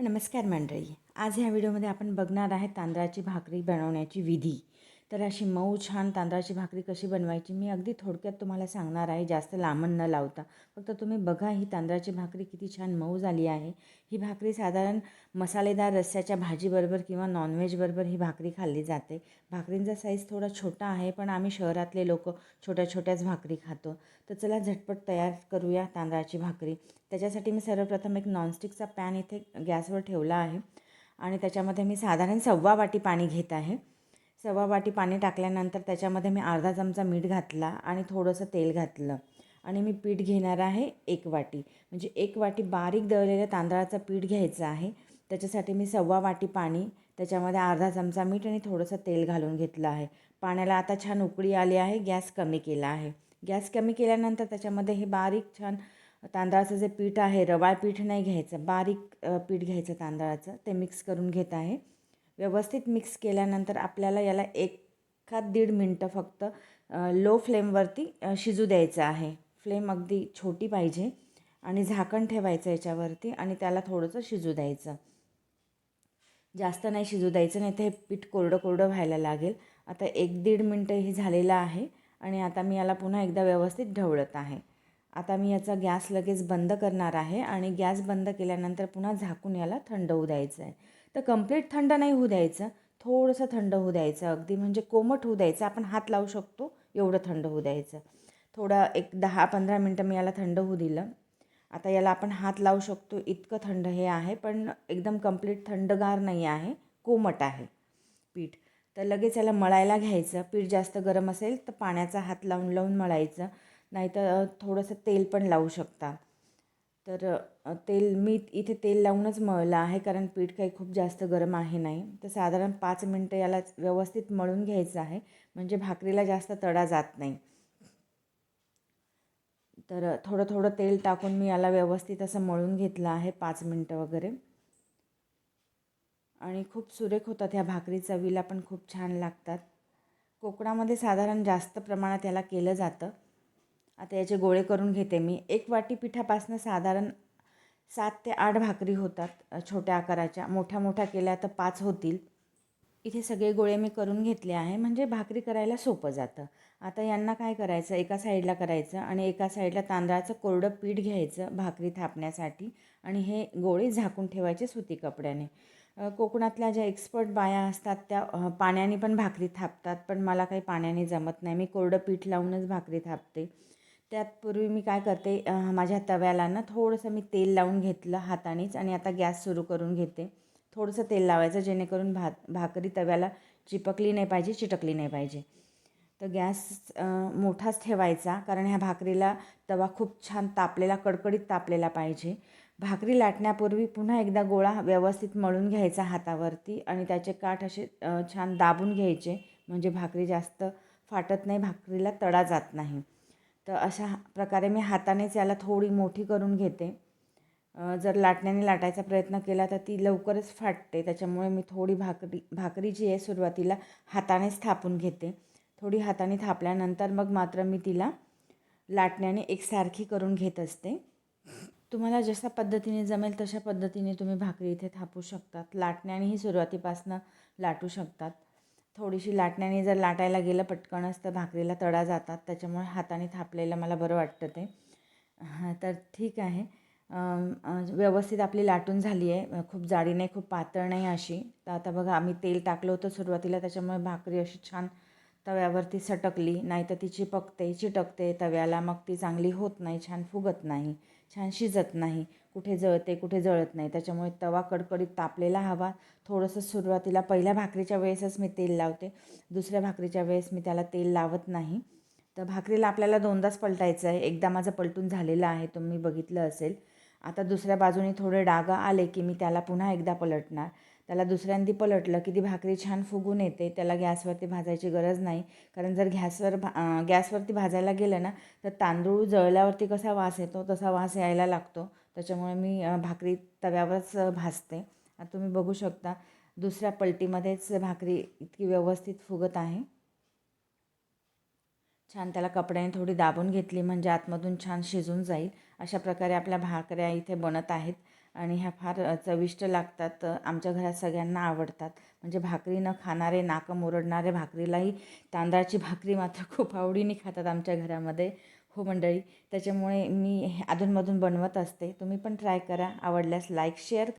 नमस्कार मंडळी. आज ह्या व्हिडिओमध्ये आपण बघणार आहे तांदळाची भाकरी बनवण्याची विधी. तर अशी मऊ छान तांदळाची भाकरी कशी बनवायची मी अगदी थोडक्यात तुम्हाला सांगणार आहे जास्त लांबण न लावता. फक्त तुम्ही बघा ही तांदळाची भाकरी किती छान मऊ झाली आहे. ही भाकरी साधारण मसालेदार रस्स्याच्या भाजीबरोबर किंवा नॉनव्हेजबरोबर ही भाकरी खाल्ली जाते. भाकरींचा साईज थोडा छोटा आहे पण आम्ही शहरातले लोक छोट्या छोट्याच भाकरी खातो. तर चला झटपट तयार करूया तांदळाची भाकरी. त्याच्यासाठी मी सर्वप्रथम एक नॉनस्टिकचा पॅन इथे गॅसवर ठेवला आहे. आणि त्याच्यामध्ये मी साधारण सव्वा वाटी पाणी घेत आहे. सव्वा वाटी पाणी टाकल्यानंतर त्याच्यामध्ये मी अर्धा चमचा मीठ घातला आणि थोडंसं तेल घातलं. आणि मी पीठ घेणार आहे एक वाटी. म्हणजे एक वाटी बारीक दळलेल्या तांदळाचं पीठ घ्यायचं आहे. त्याच्यासाठी मी सव्वा वाटी पाणी त्याच्यामध्ये अर्धा चमचा मीठ आणि थोडंसं तेल घालून घेतलं आहे. पाण्याला आता छान उकळी आली आहे गॅस कमी केला आहे. गॅस कमी केल्यानंतर त्याच्यामध्ये हे बारीक छान तांदळाचं जे पीठ आहे रवाळ पीठ नाही घ्यायचं बारीक पीठ घ्यायचं तांदळाचं ते मिक्स करून घेत आहे. व्यवस्थित मिक्स केल्यानंतर आपल्याला याला एखाद दीड मिनटं फक्त लो फ्लेमवरती शिजू द्यायचं आहे. फ्लेम अगदी छोटी पाहिजे आणि झाकण ठेवायचं याच्यावरती आणि त्याला थोडंसं शिजू द्यायचं. जास्त नाही शिजू द्यायचं नाही तर हे पीठ कोरडं कोरडं व्हायला लागेल. आता एक दीड मिनटं हे झालेलं आहे आणि आता मी याला पुन्हा एकदा व्यवस्थित ढवळत आहे. आता मी याचा गॅस लगेच बंद करणार आहे आणि गॅस बंद केल्यानंतर पुन्हा झाकून याला थंड होऊ द्यायचं आहे. तर कंप्लीट थंड नाही होऊ द्यायचं. थोडंसं थंड होऊ द्यायचं. अगदी म्हणजे कोमट होऊ द्यायचं. आपण हात लावू शकतो एवढं थंड होऊ द्यायचं. थोडं एक दहा पंधरा मिनटं मी याला थंड होऊ दिलं. आता याला आपण हात लावू शकतो. इतकं थंड हे आहे पण एकदम कंप्लीट थंडगार नाही आहे. कोमट आहे पीठ. तर लगेच याला मळायला घ्यायचं. पीठ जास्त गरम असेल तर पाण्याचा हात लावून लावून मळायचं. नाहीतर थोडंसं तेल पण लावू शकता. तर तेल मी इथे तेल लावूनच मळलं आहे कारण पीठ काही खूप जास्त गरम आहे नाही. तर साधारण पाच मिनटं याला व्यवस्थित मळून घ्यायचं आहे. म्हणजे भाकरीला जास्त तडा जात नाही. तर थोडं थोडं तेल टाकून मी याला व्यवस्थित असं मळून घेतलं आहे पाच मिनटं वगैरे. आणि खूप सुरेख होतात ह्या भाकरी चवीला पण खूप छान लागतात. कोकणामध्ये साधारण जास्त प्रमाणात याला केलं जातं. आता याचे गोळे करून घेते मी. एक वाटी पिठापासनं साधारण सात ते आठ भाकरी होतात छोट्या आकाराच्या. मोठ्या मोठ्या केल्या तर पाच होतील. इथे सगळे गोळे मी करून घेतले आहे. म्हणजे भाकरी करायला सोपं जातं. आता यांना काय करायचं? एका साईडला करायचं आणि एका साईडला तांदळाचं कोरडं पीठ घ्यायचं भाकरी थापण्यासाठी आणि हे गोळे झाकून ठेवायचे सुती कपड्याने. कोकणातल्या ज्या एक्सपर्ट बाया असतात त्या पाण्याने पण भाकरी थापतात पण मला काही पाण्याने जमत नाही. मी कोरडं पीठ लावूनच भाकरी थापते. त्यात पूर्वी मी काय करते माझ्या तव्याला ना थोडंसं मी तेल लावून घेतलं हातानेच आणि आता गॅस सुरू करून घेते. थोडंसं तेल लावायचं जेणेकरून भात भाकरी तव्याला चिपकली नाही पाहिजे चिटकली नाही पाहिजे. तर गॅस मोठाच ठेवायचा कारण ह्या भाकरीला तवा खूप छान तापलेला कडकडीत तापलेला पाहिजे. भाकरी लाटण्यापूर्वी पुन्हा एकदा गोळा व्यवस्थित मळून घ्यायचा हातावरती आणि त्याचे काठ असे छान दाबून घ्यायचे. म्हणजे भाकरी जास्त फाटत नाही भाकरीला तडा जात नाही. तर अशा प्रकारे मी हातानेच याला थोडी मोठी करून घेते. जर लाटण्याने लाटायचा प्रयत्न केला तर ती लवकरच फाटते. त्याच्यामुळे मी थोडी भाकरी भाकरी जी आहे सुरुवातीला हातानेच थापून घेते. थोडी हाताने थापल्यानंतर मग मात्र मी तिला लाटण्याने एकसारखी करून घेत असते. तुम्हाला जशा पद्धतीने जमेल तशा पद्धतीने तुम्ही भाकरी इथे थापू शकतात. लाटण्यानेही सुरुवातीपासनं लाटू शकतात. थोडीशी लाटण्याने जर लाटायला गेलं पटकनच तर भाकरीला तडा जातात त्याच्यामुळे हाताने थापलेलं मला बरं वाटतं ते. तर ठीक आहे. व्यवस्थित आपली लाटून झाली आहे. खूप जाडी नाही खूप पातळ नाही अशी. तर आता बघा आम्ही तेल टाकलं होतं सुरुवातीला त्याच्यामुळे भाकरी अशी छान तव्यावरती सटकली. नाही तर ती चिपकते चिटकते तव्याला. मग ती चांगली होत नाही छान फुगत नाही छान शिजत नाही. कुठे जळते कुठे जळत नाही. त्याच्यामुळे तवा कडकडीत तापलेला हवा. थोडंसं सुरुवातीला पहिल्या भाकरीच्या वेळेसच मी तेल लावते. दुसऱ्या भाकरीच्या वेळेस मी त्याला तेल लावत नाही. तर भाकरीला आपल्याला दोनदाच पलटायचं आहे. एकदा माझं पलटून झालेलं आहे तुम्ही बघितलं असेल. आता दुसऱ्या बाजूने थोडे डागं आले की मी त्याला पुन्हा एकदा पलटणार. त्याला दुसऱ्यांदी पलटलं की ती भाकरी छान फुगून येते. त्याला गॅसवरती भाजायची गरज नाही. कारण जर गॅसवर भा गॅसवरती भाजायला गेलं ना तर तांदूळ जळल्यावरती कसा वास येतो तसा वास यायला लागतो. त्याच्यामुळे मी भाकरी तव्यावरच भाजते. तुम्ही बघू शकता दुसऱ्या पलटीमध्येच भाकरी इतकी व्यवस्थित फुगत आहे. छान त्याला कपड्याने थोडी दाबून घेतली म्हणजे आतमधून छान शिजून जाईल. अशा प्रकारे आपल्या भाकऱ्या इथे बनत आहेत. आणि ह्या फार चविष्ट लागतात आमच्या घरात सगळ्यांना आवडतात. म्हणजे भाकरी न खाणारे नाकं मुरडणारे भाकरीलाही तांदळाची भाकरी मात्र खूप आवडीने खातात आमच्या घरामध्ये. हो मंडळी त्याच्यामुळे मी हे अधूनमधून बनवत असते. तुम्ही पण ट्राय करा. आवडल्यास लाईक शेअर